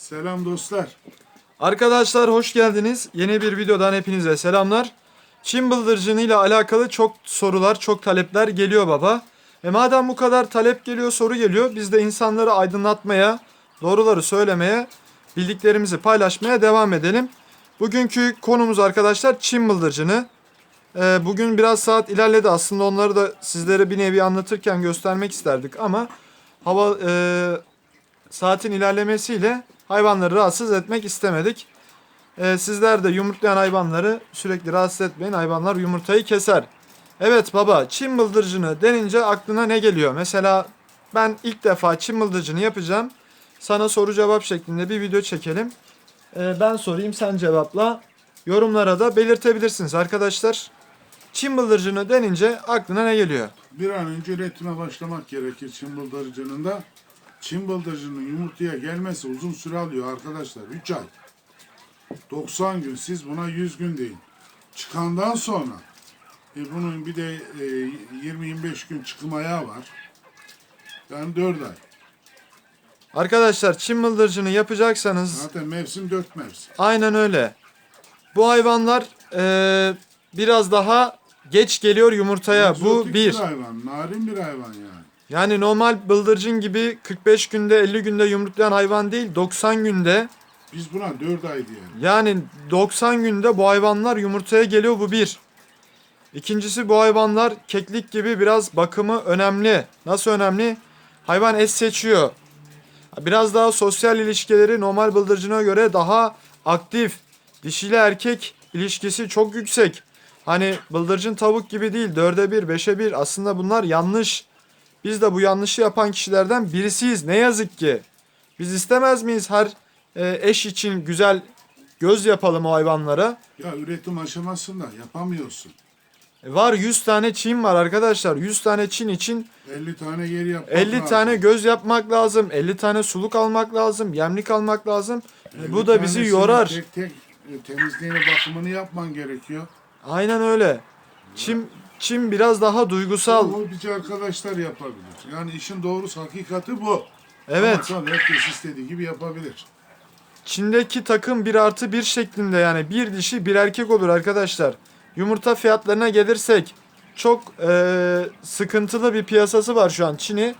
Selam dostlar. Arkadaşlar hoş geldiniz. Yeni bir videodan hepinize selamlar. Çin bıldırcını ile alakalı çok sorular, çok talepler geliyor baba. E madem bu kadar talep geliyor, soru geliyor, biz de insanları aydınlatmaya, doğruları söylemeye, bildiklerimizi paylaşmaya devam edelim. Bugünkü konumuz arkadaşlar Çin bıldırcını. E, bugün biraz saat ilerledi. Aslında onları da sizlere bir nevi anlatırken göstermek isterdik ama hava e, saatin ilerlemesiyle hayvanları rahatsız etmek istemedik. Ee, sizler de yumurtlayan hayvanları sürekli rahatsız etmeyin. Hayvanlar yumurtayı keser. Evet baba Çin bıldırcını denince aklına ne geliyor? Mesela ben ilk defa Çin bıldırcını yapacağım. Sana soru cevap şeklinde bir video çekelim. Ee, ben sorayım sen cevapla. Yorumlara da belirtebilirsiniz arkadaşlar. Çin bıldırcını denince aklına ne geliyor? Bir an önce üretime başlamak gerekir Çin bıldırcının da. Çin bıldırcının yumurtaya gelmesi uzun süre alıyor arkadaşlar. 3 ay. 90 gün siz buna 100 gün deyin. Çıkandan sonra e bunun bir de e, 20-25 gün çıkım ayağı var. Yani 4 ay. Arkadaşlar Çin bıldırcını yapacaksanız Zaten mevsim 4 mevsim. Aynen öyle. Bu hayvanlar eee, biraz daha geç geliyor yumurtaya. Bu Egzotik bir. hayvan. Narin bir hayvan yani. Yani normal bıldırcın gibi 45 günde 50 günde yumurtlayan hayvan değil 90 günde. Biz buna 4 ay diyelim. Yani 90 günde bu hayvanlar yumurtaya geliyor bu bir. İkincisi bu hayvanlar keklik gibi biraz bakımı önemli. Nasıl önemli? Hayvan et seçiyor. Biraz daha sosyal ilişkileri normal bıldırcına göre daha aktif. Dişiyle erkek ilişkisi çok yüksek. Hani bıldırcın tavuk gibi değil. Dörde bir, beşe bir. Aslında bunlar yanlış. Biz de bu yanlışı yapan kişilerden birisiyiz. Ne yazık ki. Biz istemez miyiz her e, eş için güzel göz yapalım o hayvanlara? Ya üretim aşamasında yapamıyorsun. E, Var 100 tane çin var arkadaşlar. 100 tane çin için 50 tane yer yapmak 50 lazım. tane göz yapmak lazım. 50 tane suluk almak lazım. Yemlik almak lazım. E, 50 bu da bizi yorar. Tek tek e, temizliğini bakımını yapman gerekiyor. Aynen öyle. Çim çim biraz daha duygusal. Bu bici arkadaşlar yapabilir. Yani işin doğrusu hakikati bu. Evet. Ama tabii herkes istediği gibi yapabilir. Çin'deki takım bir artı bir şeklinde yani bir dişi bir erkek olur arkadaşlar. Yumurta fiyatlarına gelirsek çok e, sıkıntılı bir piyasası var şu an Çin'i.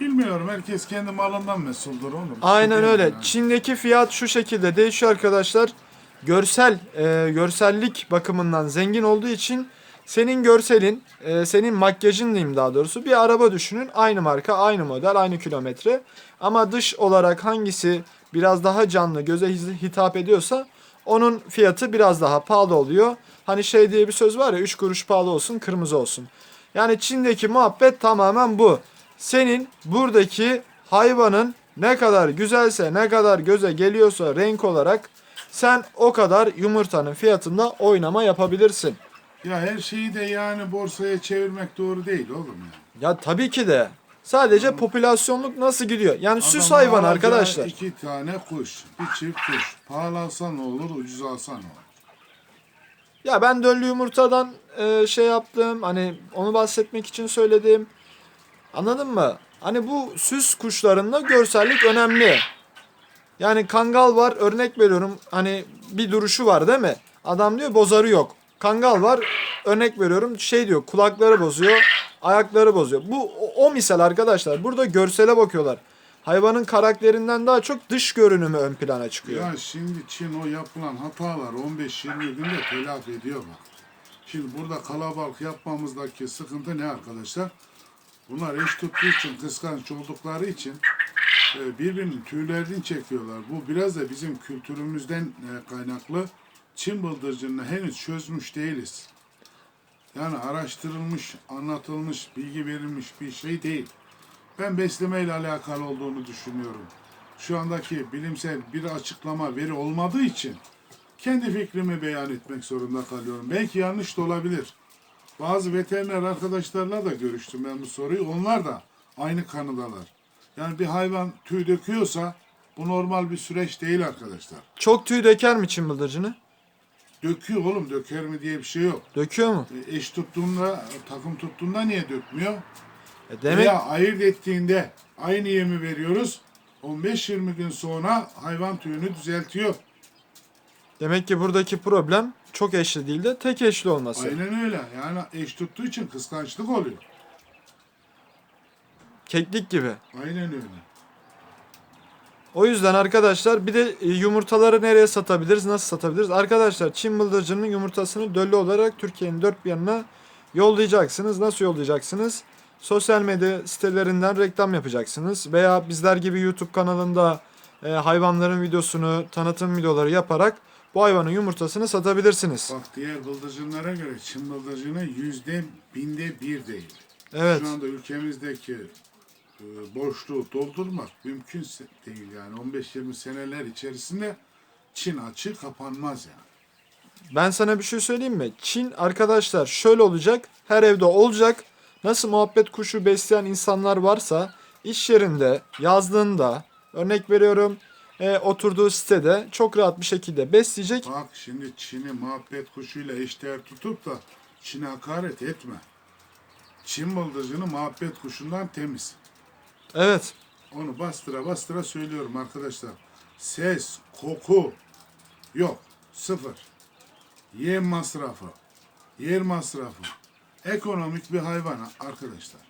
Bilmiyorum herkes kendi malından mesuldür oğlum. Aynen öyle. yani. Çin'deki fiyat şu şekilde değişiyor arkadaşlar. Görsel, e, görsellik bakımından zengin olduğu için senin görselin, e, senin makyajın diyeyim daha doğrusu bir araba düşünün. Aynı marka, aynı model, aynı kilometre. Ama dış olarak hangisi biraz daha canlı, göze hitap ediyorsa onun fiyatı biraz daha pahalı oluyor. Hani şey diye bir söz var ya 3 kuruş pahalı olsun, kırmızı olsun. Yani Çin'deki muhabbet tamamen bu. Senin buradaki hayvanın ne kadar güzelse, ne kadar göze geliyorsa renk olarak sen o kadar yumurtanın fiyatında oynama yapabilirsin. Ya her şeyi de yani borsaya çevirmek doğru değil oğlum yani. Ya tabii ki de. Sadece popülasyonluk nasıl gidiyor? Yani süs Adam hayvan alacağı arkadaşlar. iki tane kuş, bir çift kuş. Pahalı alsan ne olur, ucuz alsan ne olur. Ya ben döllü yumurtadan e, şey yaptım. Hani onu bahsetmek için söyledim. Anladın mı? Hani bu süs kuşlarında görsellik önemli. Yani kangal var örnek veriyorum. Hani bir duruşu var değil mi? Adam diyor bozarı yok. Kangal var örnek veriyorum şey diyor kulakları bozuyor, ayakları bozuyor. Bu o, o misal arkadaşlar. Burada görsele bakıyorlar. Hayvanın karakterinden daha çok dış görünümü ön plana çıkıyor. Ya şimdi Çin o yapılan hatalar 15-20 günde telafi ediyor bak. Şimdi burada kalabalık yapmamızdaki sıkıntı ne arkadaşlar? Bunlar eş tuttuğu için, kıskanç oldukları için e, birbirinin tüylerini çekiyorlar. Bu biraz da bizim kültürümüzden e, kaynaklı. Çin bıldırcını henüz çözmüş değiliz. Yani araştırılmış, anlatılmış, bilgi verilmiş bir şey değil. Ben beslemeyle alakalı olduğunu düşünüyorum. Şu andaki bilimsel bir açıklama veri olmadığı için kendi fikrimi beyan etmek zorunda kalıyorum. Belki yanlış da olabilir. Bazı veteriner arkadaşlarla da görüştüm ben bu soruyu. Onlar da aynı kanıdalar. Yani bir hayvan tüy döküyorsa bu normal bir süreç değil arkadaşlar. Çok tüy döker mi Çin bıldırcını? Döküyor oğlum döker mi diye bir şey yok. Döküyor mu? E, Eş tuttuğunda, takım tuttuğunda niye dökmüyor? E demek Veya ayırt ettiğinde aynı yemi veriyoruz. 15-20 gün sonra hayvan tüyünü düzeltiyor. Demek ki buradaki problem çok eşli değil de tek eşli olması. Aynen öyle. Yani eş tuttuğu için kıskançlık oluyor. Keklik gibi. Aynen öyle. O yüzden arkadaşlar bir de e, yumurtaları nereye satabiliriz, nasıl satabiliriz? Arkadaşlar Çin bıldırcının yumurtasını döllü olarak Türkiye'nin dört bir yanına yollayacaksınız. Nasıl yollayacaksınız? Sosyal medya sitelerinden reklam yapacaksınız. Veya bizler gibi YouTube kanalında e, hayvanların videosunu, tanıtım videoları yaparak bu hayvanın yumurtasını satabilirsiniz. Bak diğer bıldırcınlara göre Çin bıldırcını yüzde binde bir değil. Evet. Şu anda ülkemizdeki boşluğu doldurmak mümkün değil yani 15-20 seneler içerisinde Çin açığı kapanmaz yani. Ben sana bir şey söyleyeyim mi? Çin arkadaşlar şöyle olacak. Her evde olacak. Nasıl muhabbet kuşu besleyen insanlar varsa iş yerinde, yazlığında, örnek veriyorum e, oturduğu sitede çok rahat bir şekilde besleyecek. Bak şimdi Çin'i muhabbet kuşuyla eşdeğer tutup da Çin'e hakaret etme. Çin bıldırcını muhabbet kuşundan temiz. Evet. Onu bastıra bastıra söylüyorum arkadaşlar. Ses, koku yok. Sıfır. Yem masrafı, yer masrafı. Ekonomik bir hayvan arkadaşlar.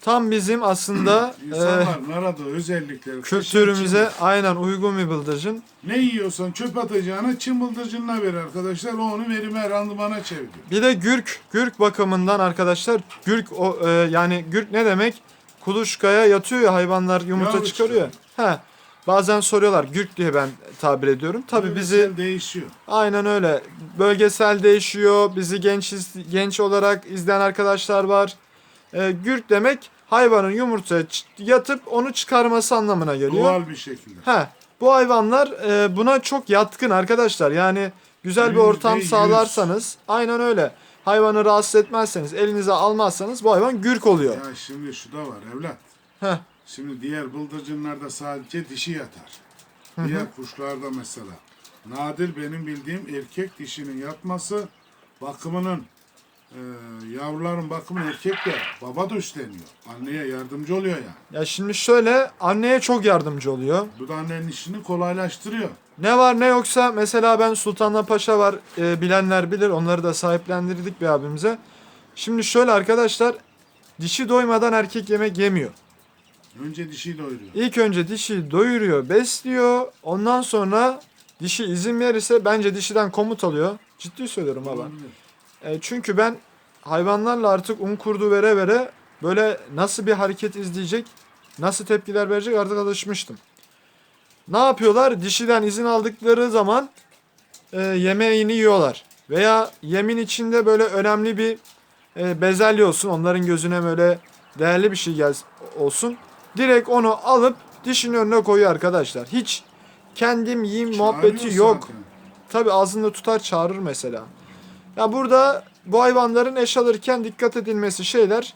Tam bizim aslında e, İnsanların aradığı özellikleri kültürümüze aynen uygun bir bıldırcın. ne yiyorsan çöp atacağına çim bıldırcınına ver arkadaşlar. O onu verime randımana çeviriyor. Bir de gürk, gürk bakımından arkadaşlar gürk o e, yani gürk ne demek? Kuluçkaya yatıyor ya hayvanlar yumurta Yavru çıkarıyor. He. Bazen soruyorlar gürk diye ben tabir ediyorum. Tabii bizi değişiyor. aynen öyle. Bölgesel değişiyor. Bizi genç genç olarak izleyen arkadaşlar var. E, gürk demek hayvanın yumurtaya yatıp onu çıkarması anlamına geliyor. Doğal bir şekilde. He. Bu hayvanlar e, buna çok yatkın arkadaşlar. Yani güzel bir Yüzde ortam yüz. sağlarsanız aynen öyle. Hayvanı rahatsız etmezseniz, elinize almazsanız bu hayvan gürk oluyor. Ya şimdi şu da var evlat. Heh. Şimdi diğer bıldırcınlarda sadece dişi yatar. Diğer kuşlarda mesela. Nadir benim bildiğim erkek dişinin yatması bakımının e, yavruların bakımı erkek de baba da üstleniyor. Anneye yardımcı oluyor yani. Ya şimdi şöyle anneye çok yardımcı oluyor. Bu da annenin işini kolaylaştırıyor. Ne var ne yoksa mesela ben Sultanla Paşa var e, bilenler bilir onları da sahiplendirdik bir abimize. Şimdi şöyle arkadaşlar dişi doymadan erkek yemek yemiyor. Önce dişiyi doyuruyor. İlk önce dişi doyuruyor, besliyor. Ondan sonra dişi izin verirse bence dişiden komut alıyor. Ciddi söylüyorum baba. Olabilir. E, çünkü ben hayvanlarla artık un kurdu vere vere böyle nasıl bir hareket izleyecek, nasıl tepkiler verecek artık alışmıştım. Ne yapıyorlar? Dişiden izin aldıkları zaman e, yemeğini yiyorlar. Veya yemin içinde böyle önemli bir e, bezelye olsun. Onların gözüne böyle değerli bir şey gelsin, olsun. Direkt onu alıp dişin önüne koyuyor arkadaşlar. Hiç kendim yiyeyim muhabbeti yok. zaten. Tabi ağzında tutar çağırır mesela. Ya burada bu hayvanların eş alırken dikkat edilmesi şeyler.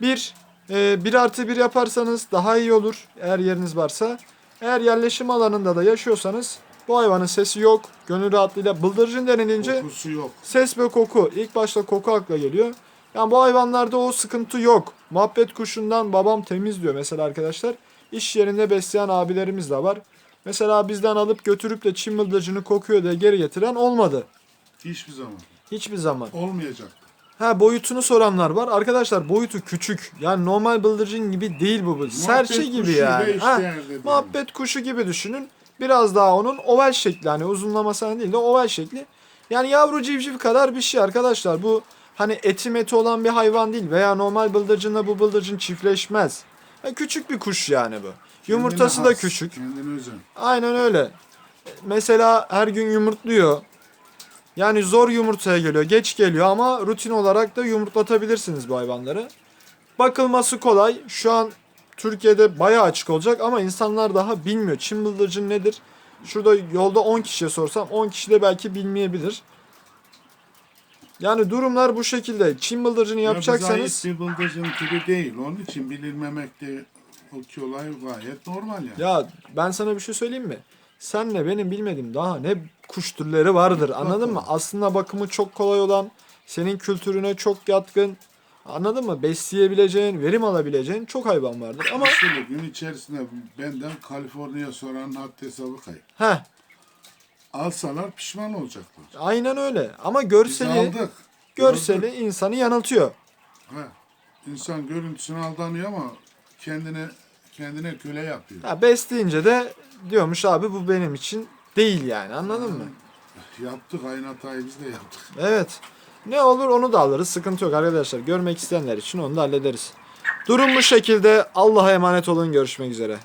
Bir, e, bir artı bir yaparsanız daha iyi olur eğer yeriniz varsa. Eğer yerleşim alanında da yaşıyorsanız bu hayvanın sesi yok. Gönül rahatlığıyla bıldırcın denilince Kokusu yok. ses ve koku. İlk başta koku akla geliyor. Yani bu hayvanlarda o sıkıntı yok. Muhabbet kuşundan babam temiz diyor mesela arkadaşlar. İş yerinde besleyen abilerimiz de var. Mesela bizden alıp götürüp de çim bıldırcını kokuyor diye geri getiren olmadı. Hiçbir zaman. Hiçbir zaman. Olmayacak. Ha boyutunu soranlar var. Arkadaşlar boyutu küçük. Yani normal bıldırcın gibi değil bu. Serçe gibi yani. Ha, dedi. muhabbet kuşu gibi düşünün. Biraz daha onun oval şekli hani uzunlaması değil de oval şekli. Yani yavru civciv kadar bir şey arkadaşlar. Bu hani eti meti olan bir hayvan değil veya normal bıldırcınla bu bıldırcın çiftleşmez. Ha, küçük bir kuş yani bu. Yumurtası Kendine da has, küçük. Kendine özen. Aynen öyle. Mesela her gün yumurtluyor. Yani zor yumurtaya geliyor, geç geliyor ama rutin olarak da yumurtlatabilirsiniz bu hayvanları. Bakılması kolay. Şu an Türkiye'de bayağı açık olacak ama insanlar daha bilmiyor. Çin bıldırcın nedir? Şurada yolda 10 kişiye sorsam 10 kişi de belki bilmeyebilir. Yani durumlar bu şekilde. Çin bıldırcını yapacaksanız Ya bir bıldırcın türü değil. Onun için bilinmemek de o olay gayet normal yani. Ya ben sana bir şey söyleyeyim mi? Senle benim bilmediğim daha ne kuş türleri vardır anladın mı? Aslında bakımı çok kolay olan, senin kültürüne çok yatkın. Anladın mı? Besleyebileceğin, verim alabileceğin çok hayvan vardır. Ama Mesela gün içerisinde benden Kaliforniya soranın haddi hesabı kayıp. heh, Alsalar pişman olacaklar. aynen öyle. Ama Biz görseli, aldık. görseli insanı yanıltıyor. He. İnsan görüntüsüne aldanıyor ama kendine kendine köle yapıyor. Ya besleyince de diyormuş abi bu benim için değil yani anladın mı? Yaptık aynı hatayı biz de yaptık. Evet. Ne olur onu da alırız. Sıkıntı yok arkadaşlar. Görmek isteyenler için onu da hallederiz. Durum bu şekilde. Allah'a emanet olun. Görüşmek üzere.